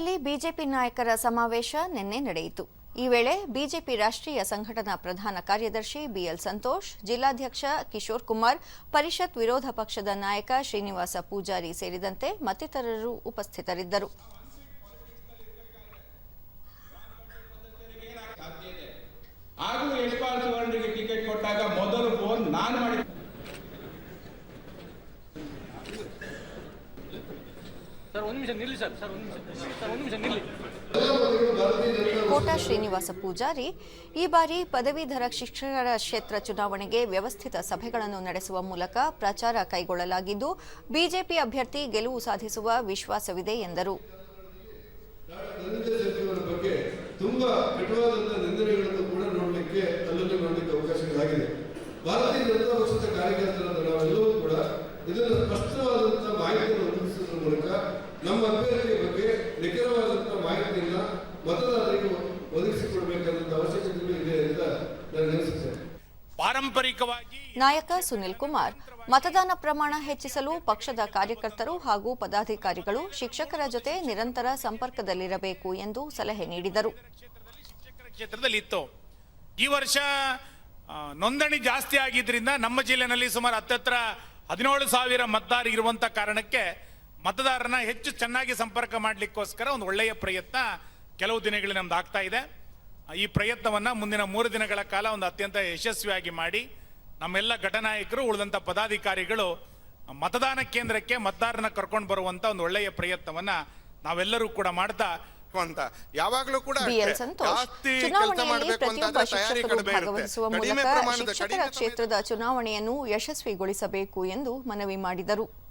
ಹುಬ್ಬಳ್ಳಿಯಲ್ಲಿ ಬಿಜೆಪಿ ನಾಯಕರ ಸಮಾವೇಶ ನಿನ್ನೆ ನಡೆಯಿತು. ಈ ವೇಳೆ ಬಿಜೆಪಿ ರಾಷ್ಟ್ರೀಯ ಸಂಘಟನಾ ಪ್ರಧಾನ ಕಾರ್ಯದರ್ಶಿ ಬಿಎಲ್ ಸಂತೋಷ್, ಜಿಲ್ಲಾಧ್ಯಕ್ಷ ಕಿಶೋರ್ ಕುಮಾರ್, ಪರಿಷತ್ ವಿರೋಧ ಪಕ್ಷದ ನಾಯಕ ಶ್ರೀನಿವಾಸ ಪೂಜಾರಿ ಸೇರಿದಂತೆ ಮತ್ತಿತರರು ಉಪಸ್ಥಿತರಿದ್ದರು. ಸರ್ ಒಂದು ನಿಮಿಷ ನಿಲ್ಲಿ ಸರ್ ಸರ್ ಒಂದು ನಿಮಿಷ. ಸರ್ ಒಂದು ನಿಮಿಷ ನಿಲ್ಲಿ. ಕೋಟಾ ಶ್ರೀನಿವಾಸ ಪೂಜಾರಿ ಈ ಬಾರಿ ಪದವೀಧರ ಶಿಕ್ಷಕರ ಕ್ಷೇತ್ರ ಚುನಾವಣೆಗೆ ವ್ಯವಸ್ಥಿತ ಸಭೆಗಳನ್ನು ನಡೆಸುವ ಮೂಲಕ ಪ್ರಚಾರ ಕೈಗೊಳ್ಳಲಾಗಿದ್ದು ಬಿಜೆಪಿ ಅಭ್ಯರ್ಥಿ ಗೆಲುವು ಸಾಧಿಸುವ ವಿಶ್ವಾಸವಿದೆ ಎಂದರು. ಭಾರತೀಯ ಜನತಾ ಪಕ್ಷದ ಕಾರ್ಯಕರ್ತರ ಕೂಡ ಇದನ್ನು ಸ್ಪಷ್ಟವಾದಂತಹ ನಮ್ಮ ಅಭ್ಯರ್ಥಿಯ ಬಗ್ಗೆ ನಿಖರವಾದಂತಹ ಮಾಹಿತಿಯನ್ನ ಮತದಾರರಿಗೆ ಒದಗಿಸಿಕೊಡ್ಬೇಕಾದಂತಹ ಅವಶ್ಯಕತೆ ಇದೆ ಅಂತ ನನಗೆ ಅನಿಸುತ್ತೆ ಪಾರಂಪರಿಕವಾಗಿ ನಾಯಕ ಸುನಿಲ್ ಕುಮಾರ್ ಮತದಾನ ಪ್ರಮಾಣ ಹೆಚ್ಚಿಸಲು ಪಕ್ಷದ ಕಾರ್ಯಕರ್ತರು ಹಾಗೂ ಪದಾಧಿಕಾರಿಗಳು ಶಿಕ್ಷಕರ ಜೊತೆ ನಿರಂತರ ಸಂಪರ್ಕದಲ್ಲಿರಬೇಕು ಎಂದು ಸಲಹೆ ನೀಡಿದರು. ಕ್ಷೇತ್ರದಲ್ಲಿ ಇತ್ತು ಈ ವರ್ಷ ನೋಂದಣಿ ಜಾಸ್ತಿ ಆಗಿದ್ದರಿಂದ ನಮ್ಮ ಜಿಲ್ಲೆನಲ್ಲಿ ಸುಮಾರು ಹತ್ತತ್ರ ಹದಿನೇಳು ಸಾವಿರ ಮತದಾರ ಇರುವಂತ ಕಾರಣಕ್ಕೆ ಮತದಾರನ ಹೆಚ್ಚು ಚೆನ್ನಾಗಿ ಸಂಪರ್ಕ ಮಾಡಲಿಕ್ಕೋಸ್ಕರ ಒಂದು ಒಳ್ಳೆಯ ಪ್ರಯತ್ನ ಕೆಲವು ದಿನಗಳಲ್ಲಿ ನಮ್ದು ಆಗ್ತಾ ಇದೆ. ಈ ಪ್ರಯತ್ನವನ್ನ ಮುಂದಿನ ಮೂರು ದಿನಗಳ ಕಾಲ ಒಂದು ಅತ್ಯಂತ ಯಶಸ್ವಿಯಾಗಿ ಮಾಡಿ ನಮ್ಮೆಲ್ಲ ಘಟನಾಯಕರು ಉಳಿದಂತ ಪದಾಧಿಕಾರಿಗಳು ಮತದಾನ ಕೇಂದ್ರಕ್ಕೆ ಮತದಾರನ ಕರ್ಕೊಂಡು ಬರುವಂತ ಒಂದು ಒಳ್ಳೆಯ ಪ್ರಯತ್ನವನ್ನ ನಾವೆಲ್ಲರೂ ಕೂಡ ಮಾಡ್ತಾ ಅಂತ. ಯಾವಾಗಲೂ ಕೂಡ. ಜಾಸ್ತಿ ಕೆಲಸ ಮಾಡಬೇಕು ಪ್ರತಿಯೊಬ್ಬ ತಯಾರಿ ಕಡಿಮೆ ಇರುತ್ತೆ. ಕಡಿಮೆ ಪ್ರಮಾಣದ ಶಿಕ್ಷಕರ ಕಡಿಮೆ ಸಮಯದ- ಕ್ಷೇತ್ರದ ಚುನಾವಣೆಯನ್ನು ಯಶಸ್ವಿಗೊಳಿಸಬೇಕು ಎಂದು ಮನವಿ ಮಾಡಿದರು.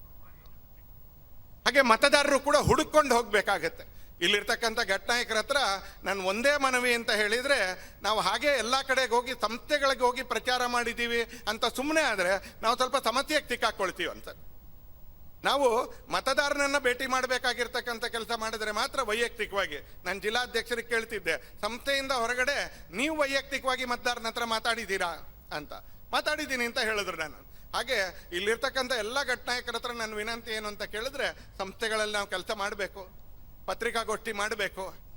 ಹಾಗೆ ಮತದಾರರು ಕೂಡ ಹುಡುಕೊಂಡು ಹೋಗ್ಬೇಕಾಗತ್ತೆ. ಇಲ್ಲಿರ್ತಕ್ಕಂಥ ಘಟನಾಯಕರ ಹತ್ರ ನಾನು ಒಂದೇ ಮನವಿ ಅಂತ ಹೇಳಿದ್ರೆ, ನಾವು ಹಾಗೆ ಎಲ್ಲ ಕಡೆಗೆ ಹೋಗಿ ಸಂಸ್ಥೆಗಳಿಗೆ ಹೋಗಿ ಪ್ರಚಾರ ಮಾಡಿದ್ದೀವಿ ಅಂತ ಸುಮ್ಮನೆ ಆದರೆ ನಾವು ಸ್ವಲ್ಪ ಸಮಸ್ಯೆಗೆ ಸಿಕ್ಕಾಕೊಳ್ತೀವಿ ಅಂತ. ನಾವು ಮತದಾರನನ್ನ ಭೇಟಿ ಮಾಡಬೇಕಾಗಿರ್ತಕ್ಕಂಥ ಕೆಲಸ ಮಾಡಿದ್ರೆ ಮಾತ್ರ ವೈಯಕ್ತಿಕವಾಗಿ. ನಾನು ಜಿಲ್ಲಾಧ್ಯಕ್ಷರಿಗೆ ಕೇಳ್ತಿದ್ದೆ, ಸಂಸ್ಥೆಯಿಂದ ಹೊರಗಡೆ ನೀವು ವೈಯಕ್ತಿಕವಾಗಿ ಮತದಾರನ ಹತ್ರ ಮಾತಾಡಿದ್ದೀರಾ ಅಂತ. ಮಾತಾಡಿದ್ದೀನಿ ಅಂತ ಹೇಳಿದ್ರು ನಾನು. ಹಾಗೆ ಇಲ್ಲಿರ್ತಕ್ಕಂಥ ಎಲ್ಲ ಘಟನಾಯಕರ ಹತ್ರ ನನ್ನ ವಿನಂತಿ ಏನು ಅಂತ ಕೇಳಿದ್ರೆ ಸಂಸ್ಥೆಗಳಲ್ಲಿ ನಾವು ಕೆಲಸ ಮಾಡಬೇಕು, ಪತ್ರಿಕಾಗೋಷ್ಠಿ ಮಾಡಬೇಕು.